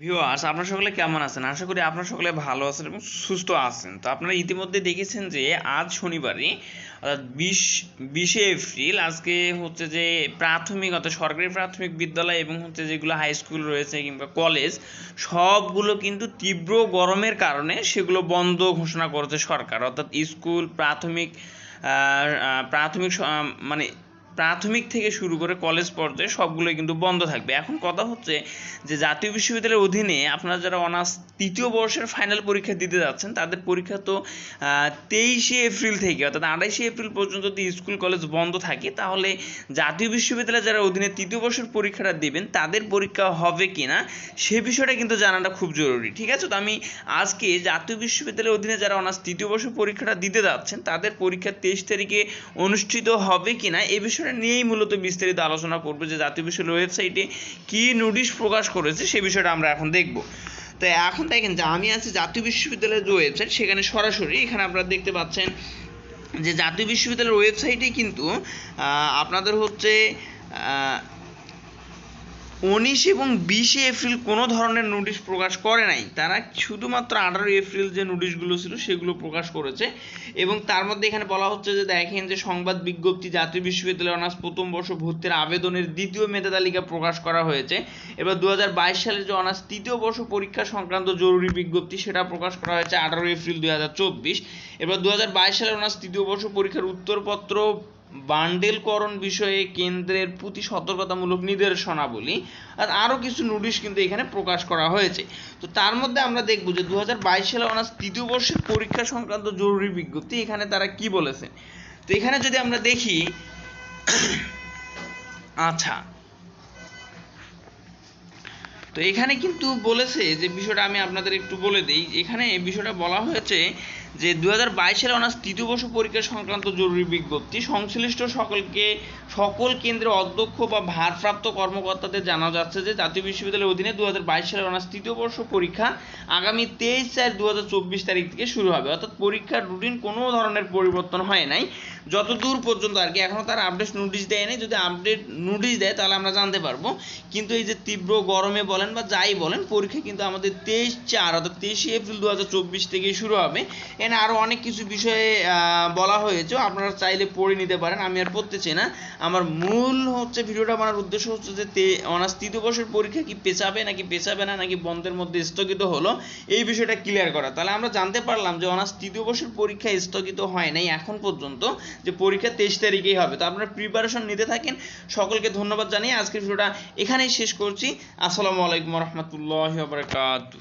Viewers আপনারা সকলে কেমন আছেন? আশা করি আপনারা সকলে ভালো আছেন এবং সুস্থ আছেন। তো আপনারা ইতিমধ্যে দেখেছেন যে আজ শনিবারই, অর্থাৎ বিশ, বিশে এপ্রিল, আজকে হচ্ছে যে প্রাথমিক অর্থাৎ সরকারি প্রাথমিক বিদ্যালয় এবং হচ্ছে যেগুলো হাই স্কুল রয়েছে কিংবা কলেজ সবগুলো কিন্তু তীব্র গরমের কারণে সেগুলো বন্ধ ঘোষণা করেছে সরকার। অর্থাৎ স্কুল, প্রাথমিক প্রাথমিক মানে প্রাথমিক থেকে শুরু করে কলেজ পর্যায়ে সবগুলোই কিন্তু বন্ধ থাকবে। এখন কথা হচ্ছে যে জাতীয় বিশ্ববিদ্যালয়ের অধীনে আপনারা যারা অনার্স তৃতীয় বর্ষের ফাইনাল পরীক্ষা দিতে যাচ্ছেন, তাদের পরীক্ষা তো তেইশে এপ্রিল থেকে, অর্থাৎ আড়াইশে এপ্রিল পর্যন্ত যদি স্কুল, কলেজ বন্ধ থাকে, তাহলে জাতীয় বিশ্ববিদ্যালয় যারা অধীনে তৃতীয় বর্ষের পরীক্ষাটা দেবেন, তাদের পরীক্ষা হবে কি না সে বিষয়টা কিন্তু জানাটা খুব জরুরি, ঠিক আছে? তো আমি আজকে জাতীয় বিশ্ববিদ্যালয়ের অধীনে যারা অনার্স তৃতীয় বর্ষের পরীক্ষাটা দিতে যাচ্ছেন, তাদের পরীক্ষা তেইশ তারিখে অনুষ্ঠিত হবে কি না এই বিষয়টা নিয়েই মূলত বিস্তারিত আলোচনা করব যে জাতীয় বিশ্ববিদ্যালয়ের ওয়েবসাইটে কি নোটিশ প্রকাশ করেছে সে বিষয়টা আমরা এখন দেখব। তো এখন দেখেন যে আমি আছি জাতীয় বিশ্ববিদ্যালয়ের যে ওয়েবসাইট সেখানে সরাসরি এখানে আপনারা দেখতে পাচ্ছেন যে জাতীয় বিশ্ববিদ্যালয়ের ওয়েবসাইটে কিন্তু আপনাদের হচ্ছে উনিশ এবং বিশে এপ্রিল কোনো ধরনের নোটিশ প্রকাশ করে নাই। তারা শুধুমাত্র আঠারো এপ্রিল যে নোটিশগুলো ছিল সেগুলো প্রকাশ করেছে এবং তার মধ্যে এখানে বলা হচ্ছে যে দেখেন যে সংবাদ বিজ্ঞপ্তি জাতীয় বিশ্ববিদ্যালয় অনার্স প্রথম বর্ষ ভর্তির আবেদনের দ্বিতীয় মেধা তালিকা প্রকাশ করা হয়েছে। এবার দু সালের যে অনার্স তৃতীয় বর্ষ পরীক্ষা সংক্রান্ত জরুরি বিজ্ঞপ্তি সেটা প্রকাশ করা হয়েছে আঠারো এপ্রিল দু হাজার চব্বিশ। এবার দু সালের অনার্স তৃতীয় বর্ষ পরীক্ষার উত্তরপত্র বান্ডেলকরণ বিষয়ে কেন্দ্রের প্রতি সতর্কতামূলক নির্দেশনাবলী আর আরও কিছু নোটিশ কিন্তু এখানে প্রকাশ করা হয়েছে। তো তার মধ্যে আমরা দেখব যে দু সালে অনার্স তৃতীয় বর্ষের পরীক্ষা সংক্রান্ত জরুরি বিজ্ঞপ্তি এখানে তারা কি বলেছেন? তো এখানে যদি আমরা দেখি আচ্ছা। তো এখানে কিন্তু বলেছে যে বিষয়টা আমি আপনাদের একটু বলে দিই। এখানে বিষয়টা বলা হয়েছে যে দু হাজার বাইশের অনার্স তৃতীয় বর্ষ পরীক্ষা সংক্রান্ত জরুরি বিজ্ঞপ্তি, সংশ্লিষ্ট সকলকে, সকল কেন্দ্রের অধ্যক্ষ বা ভারপ্রাপ্ত কর্মকর্তাদের জানা যাচ্ছে যে জাতীয় বিশ্ববিদ্যালয়ের অধীনে দু হাজার বাইশ সালের অনার্স তৃতীয় বর্ষ পরীক্ষা আগামী তেইশ চার দু হাজার চব্বিশ তারিখ থেকে শুরু হবে। অর্থাৎ পরীক্ষার রুটিন কোনো ধরনের পরিবর্তন হয় নাই। যত দূর পর্যন্ত আর কি এখনও তার আপডেট নোটিশ নাই যদি আপডেট নোটিশ দেয়, তাহলে আমরা জানতে পারব। কিন্তু এই যে তীব্র গরমে বলেন বা যাই বলেন, পরীক্ষা কিন্তু আমাদের তেইশ চার অর্থাৎ তেইশে এপ্রিল দু হাজার চব্বিশ থেকেই শুরু হবে। এখানে আরও অনেক কিছু বিষয়ে বলা হয়েছে। আপনারা চাইলে পড়ে নিতে পারেন, আমি আর পড়তেছি না। আমার মূল হচ্ছে ভিডিওটা বানার উদ্দেশ্য হচ্ছে যে তে- অনার্স তৃতীয় বর্ষের পরীক্ষা কি পেছাবে, নাকি পেছাবে না, নাকি বন্ধের মধ্যে স্থগিত হলো? এই বিষয়টা ক্লিয়ার করা। তাহলে আমরা জানতে পারলাম যে অনার্স তৃতীয় বর্ষের পরীক্ষা স্থগিত হয় নাই এখন পর্যন্ত, যে পরীক্ষা তেইশ তারিখেই হবে। তো আপনারা প্রিপারেশন নিতে থাকেন। সকলকে ধন্যবাদ জানিয়ে আজকের ভিডিওটা এখানেই শেষ করছি। আসসালামু আলাইকুম রহমতুল্লাহ বারকাতুহ।